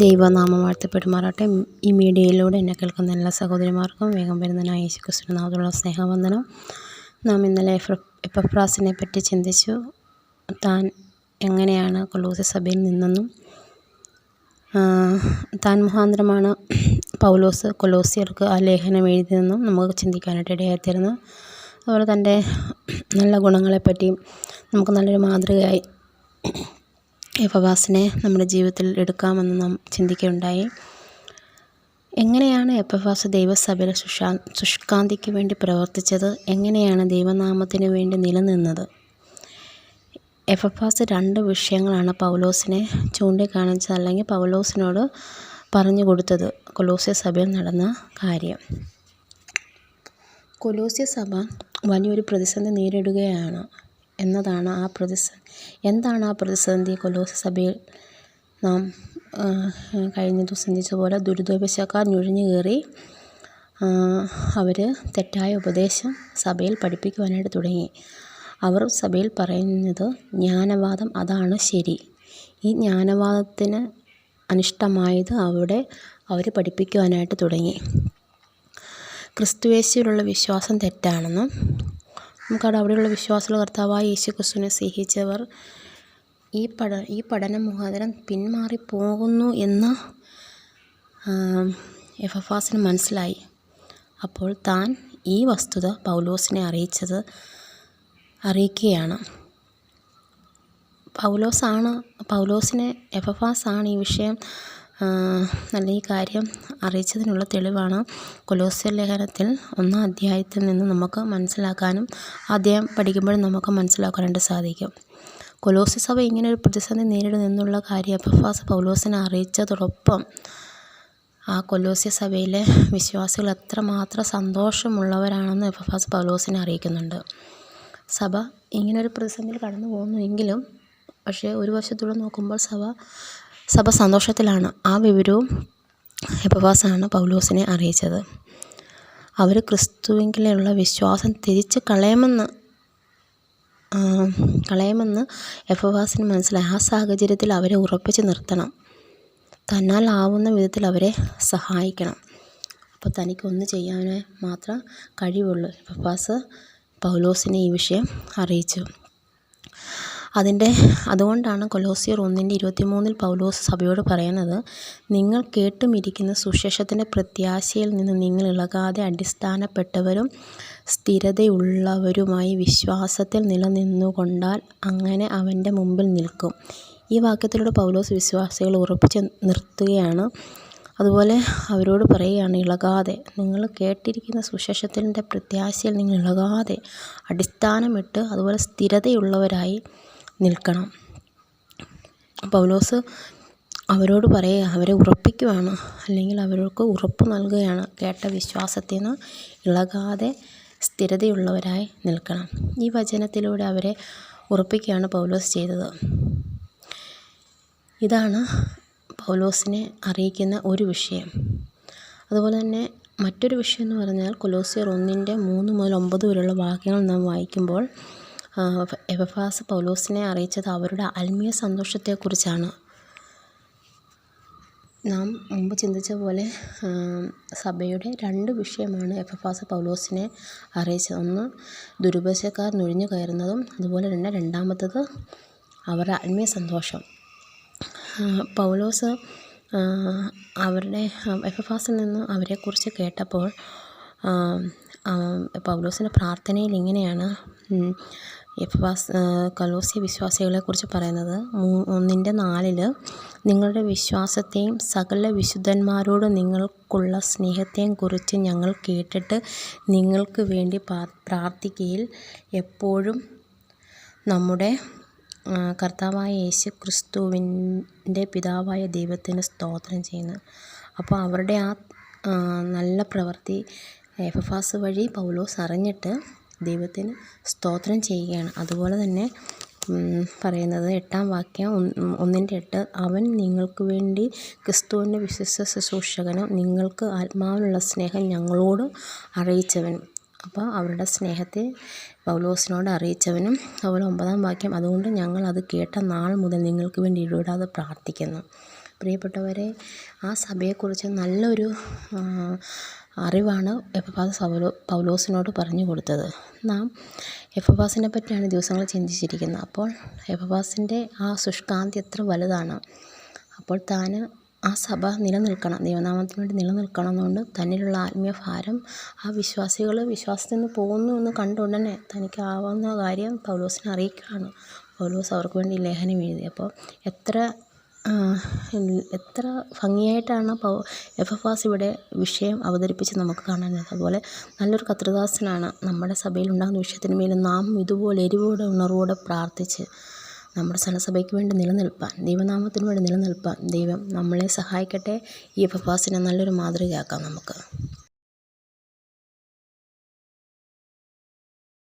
ദൈവനാമം വാഴ്ത്തപ്പെടുമാറാട്ടെ ഈ മീഡിയയിലൂടെ എന്നെ കേൾക്കുന്ന എല്ലാ സഹോദരിമാർക്കും വേഗം വരുന്നതിനായ യേശു ക്രിസ്തുനാഥുള്ള സ്നേഹവന്ദനം. നാം ഇന്നലെ എപ്പഫ്രാസിനെ പറ്റി ചിന്തിച്ചു. താൻ എങ്ങനെയാണ് കൊള്ളൂസ സഭയിൽ നിന്നെന്നും താൻ മുഖാന്തരമാണ് പൗലോസ് കൊലോസിയർക്ക് ആ ലേഖനം എഴുതിയതെന്നും നമുക്ക് ചിന്തിക്കാനായിട്ട് ഇടയായിത്തീരുന്നു അതുപോലെ തന്റെ നല്ല ഗുണങ്ങളെപ്പറ്റിയും നമുക്ക് നല്ലൊരു മാതൃകയായി എപ്പഫാസിനെ നമ്മുടെ ജീവിതത്തിൽ എടുക്കാമെന്ന് നാം ചിന്തിക്കുകയുണ്ടായി. എങ്ങനെയാണ് എപ്പഫാസ് ദൈവസഭയിലെ സുഷാ സുഷ്കാന്തിക്ക് വേണ്ടി പ്രവർത്തിച്ചത്? എങ്ങനെയാണ് ദൈവനാമത്തിന് വേണ്ടി നിലനിന്നത്? എഫഫാസ് രണ്ട് വിഷയങ്ങളാണ് പൗലോസിനെ ചൂണ്ടിക്കാണിച്ചത് അല്ലെങ്കിൽ പൗലോസിനോട് പറഞ്ഞു കൊടുത്തത്. കൊലോസ്യ സഭയിൽ നടന്ന കാര്യം. കൊലോസ്യ സഭ വലിയൊരു പ്രതിസന്ധി നേരിടുകയാണ്. എന്നതാണ് ആ പ്രതിസന്ധി. എന്താണ് ആ പ്രതിസന്ധി? കൊലോസ സഭയിൽ നാം കഴിഞ്ഞ ദിവസം ചിന്തിച്ച പോലെ ദുരിതോപശക്കാർ നുഴഞ്ഞു കയറി അവർ തെറ്റായ ഉപദേശം സഭയിൽ പഠിപ്പിക്കുവാനായിട്ട് തുടങ്ങി. അവർ സഭയിൽ പറയുന്നത് ജ്ഞാനവാദം അതാണ് ശരി. ഈ ജ്ഞാനവാദത്തിന് അനിഷ്ടമായത് അവിടെ അവർ പഠിപ്പിക്കുവാനായിട്ട് തുടങ്ങി. ക്രിസ്തുവേശയിലുള്ള വിശ്വാസം തെറ്റാണെന്നും നമുക്കവിടെ അവിടെയുള്ള വിശ്വാസമുള്ള കർത്താവായ യേശു ക്രിസ്തുവിനെ സ്നേഹിച്ചവർ ഈ പഠ ഈ പഠനം മുഖാന്തരം പിന്മാറിപ്പോകുന്നു എന്ന് ആസിന് മനസ്സിലായി. അപ്പോൾ താൻ ഈ വസ്തുത പൗലോസിനെ അറിയിച്ചത് അറിയിക്കുകയാണ്. പൗലോസാണ് പൗലോസിനെ എഫ് എഫ് ആസാണ് ഈ വിഷയം നല്ല ഈ കാര്യം അറിയിച്ചതിനുള്ള തെളിവാണ് കൊലോസ്യ ലേഖനത്തിൽ ഒന്നാം അധ്യായത്തിൽ നിന്ന് നമുക്ക് മനസ്സിലാക്കാനും അധ്യായം പഠിക്കുമ്പോഴും നമുക്ക് മനസ്സിലാക്കാനായിട്ട് സാധിക്കും. കൊലോസ്യ സഭ ഇങ്ങനെ ഒരു പ്രതിസന്ധി നേരിടുന്നെന്നുള്ള കാര്യം എപ്പഫാസ് പൗലോസിനെ അറിയിച്ചതോടൊപ്പം ആ കൊലോസ്യ സഭയിലെ വിശ്വാസികൾ എത്രമാത്രം സന്തോഷമുള്ളവരാണെന്ന് എഫഫാസ് പൗലോസിനെ അറിയിക്കുന്നുണ്ട്. സഭ ഇങ്ങനൊരു പ്രതിസന്ധിയിൽ കടന്നു പോകുന്നു എങ്കിലും പക്ഷേ ഒരു വശത്തൂടെ നോക്കുമ്പോൾ സഭ സഭ സന്തോഷത്തിലാണ്. ആ വിവരവും എപ്പവാസാണ് പൗലോസിനെ അറിയിച്ചത്. അവർ ക്രിസ്തുവിങ്കിലുള്ള വിശ്വാസം തിരിച്ച് കളയുമെന്ന് കളയുമെന്ന് എഫവാസിന് മനസ്സിലായി. ആ സാഹചര്യത്തിൽ അവരെ ഉറപ്പിച്ച് നിർത്തണം. തന്നാൽ ആവുന്ന വിധത്തിൽ അവരെ സഹായിക്കണം. അപ്പോൾ തനിക്കൊന്ന് ചെയ്യാനേ മാത്രം കഴിവുള്ളൂ. എഫവാസ് പൗലോസിനെ ഈ വിഷയം അറിയിച്ചു. അതിന്റെ അതുകൊണ്ടാണ് കൊലോസിയർ ഒന്നിന്റെ ഇരുപത്തിമൂന്നിൽ പൗലോസ് സഭയോട് പറയുന്നത് നിങ്ങൾ കേട്ടുമിരിക്കുന്ന സുശേഷത്തിന്റെ പ്രത്യാശയിൽ നിന്ന് നിങ്ങൾ ഇളകാതെ അടിസ്ഥാനപ്പെട്ടവരും സ്ഥിരതയുള്ളവരുമായി വിശ്വാസത്തിൽ നിലനിന്നുകൊണ്ടാൽ അങ്ങനെ അവന്റെ മുമ്പിൽ നിൽക്കും. ഈ വാക്യത്തിലൂടെ പൗലോസ് വിശ്വാസികൾ ഉറപ്പിച്ച് നിർത്തുകയാണ്. അതുപോലെ അവരോട് പറയുകയാണ് ഇളകാതെ നിങ്ങൾ കേട്ടിരിക്കുന്ന സുശേഷത്തിന്റെ പ്രത്യാശയിൽ നിങ്ങൾ ഇളകാതെ അടിസ്ഥാനമിട്ട് അതുപോലെ സ്ഥിരതയുള്ളവരായി നിൽക്കണം. പൗലോസ് അവരോട് പറയുക അവരെ ഉറപ്പിക്കുകയാണ് അല്ലെങ്കിൽ അവർക്ക് ഉറപ്പ് നൽകുകയാണ്. കേട്ട വിശ്വാസത്തിൽ നിന്ന് ഇളകാതെ സ്ഥിരതയുള്ളവരായി നിൽക്കണം. ഈ വചനത്തിലൂടെ അവരെ ഉറപ്പിക്കുകയാണ് പൗലോസ് ചെയ്തത്. ഇതാണ് പൗലോസിനെ അറിയിക്കുന്ന ഒരു വിഷയം. അതുപോലെ തന്നെ മറ്റൊരു വിഷയം എന്ന് പറഞ്ഞാൽ കൊലോസിയർ ഒന്നിന്റെ മൂന്ന് മുതൽ ഒമ്പത് വരെയുള്ള വാക്യങ്ങൾ നാം വായിക്കുമ്പോൾ എപഫാസ് പൗലോസിനെ അറിയിച്ചത് അവരുടെ ആത്മീയ സന്തോഷത്തെക്കുറിച്ചാണ്. നാം മുമ്പ് ചിന്തിച്ച പോലെ സഭയുടെ രണ്ട് വിഷയമാണ് എഫ് എഫ് ആസ് പൗലോസിനെ അറിയിച്ചത്. ഒന്ന് ദുരുപശക്കാർ നുഴഞ്ഞു കയറുന്നതും അതുപോലെ തന്നെ രണ്ടാമത്തത് അവരുടെ ആത്മീയ സന്തോഷം. പൗലോസ് അവരുടെ എഫ് എഫ് ആസിൽ നിന്ന് അവരെക്കുറിച്ച് കേട്ടപ്പോൾ പൗലോസിന്റെ പ്രാർത്ഥനയിൽ ഇങ്ങനെയാണ് എഫവാസ് കലോസ്യ വിശ്വാസികളെക്കുറിച്ച് പറയുന്നത് ഒന്നിന്റെ നാലിൽ നിങ്ങളുടെ വിശ്വാസത്തെയും സകല വിശുദ്ധന്മാരോട് നിങ്ങൾക്കുള്ള സ്നേഹത്തെയും കുറിച്ച് ഞങ്ങൾ കേട്ടിട്ട് നിങ്ങൾക്ക് വേണ്ടി പ്രാർത്ഥിക്കയിൽ എപ്പോഴും നമ്മുടെ കർത്താവായ യേശു ക്രിസ്തുവിന്റെ പിതാവായ ദൈവത്തിന് സ്തോത്രം ചെയ്യുന്നു. അപ്പോൾ അവരുടെ ആ നല്ല പ്രവൃത്തി എഫഫാസ് വഴി പൗലോസ് അറിഞ്ഞിട്ട് ദൈവത്തിന് സ്തോത്രം ചെയ്യുകയാണ്. അതുപോലെ തന്നെ പറയുന്നത് എട്ടാം വാക്യം ഒന്നിന്റെ എട്ട് അവൻ നിങ്ങൾക്ക് വേണ്ടി ക്രിസ്തുവിന്റെ വിശ്വസ്ത ശുശ്രൂഷകനും നിങ്ങൾക്ക് ആത്മാവിനുള്ള സ്നേഹം ഞങ്ങളോട് അറിയിച്ചവനും. അപ്പോൾ അവരുടെ സ്നേഹത്തെ പൗലോസിനോട് അറിയിച്ചവനും അതുപോലെ ഒമ്പതാം വാക്യം അതുകൊണ്ട് ഞങ്ങൾ അത് കേട്ട നാൾ മുതൽ നിങ്ങൾക്ക് വേണ്ടി ഇടപെടാതെ പ്രാർത്ഥിക്കുന്നു. പ്രിയപ്പെട്ടവരെ ആ സഭയെക്കുറിച്ച് നല്ലൊരു അറിവാണ് എപ്പഫ്രാദീസ് പൗലോ പൗലോസിനോട് പറഞ്ഞു കൊടുത്തത്. നാം എപ്പഫ്രാസിനെ പറ്റിയാണ് ദിവസങ്ങൾ ചിന്തിച്ചിരിക്കുന്നത്. അപ്പോൾ എപ്പഫ്രാസിന്റെ ആ ശുഷ്കാന്തി എത്ര വലുതാണ്? അപ്പോൾ താൻ ആ സഭ നിലനിൽക്കണം ദൈവനാമത്തിന് വേണ്ടി നിലനിൽക്കണം എന്നുകൊണ്ട് തന്നിലുള്ള ആത്മീയ ഭാരം ആ വിശ്വാസികൾ വിശ്വാസത്തിൽ നിന്ന് പോകുന്നു എന്ന് കണ്ട ഉടനെ തനിക്കാവുന്ന കാര്യം പൗലോസിനെ അറിയിക്കുകയാണ്. പൗലോസ് അവർക്ക് വേണ്ടി ലേഖനം എഴുതി. അപ്പോൾ എത്ര എത്ര ഭംഗിയായിട്ടാണ് പൗ എപ്പഫ്രാസ് ഇവിടെ വിഷയം അവതരിപ്പിച്ച് നമുക്ക് കാണാൻ അതുപോലെ നല്ലൊരു കത്രദാസനാണ് നമ്മുടെ സഭയിലുണ്ടാകുന്ന വിഷയത്തിന് മേലും നാം ഇതുപോലെ എരിവോടെ ഉണർവോടെ പ്രാർത്ഥിച്ച് നമ്മുടെ സഭയ്ക്ക് വേണ്ടി നിലനിൽപ്പാൻ ദൈവനാമത്തിന് വേണ്ടി നിലനിൽപ്പാൻ ദൈവം നമ്മളെ സഹായിക്കട്ടെ. ഈ എഫ് എഫ് എപ്പഫ്രാസിനെ നല്ലൊരു മാതൃകയാക്കാം നമുക്ക്.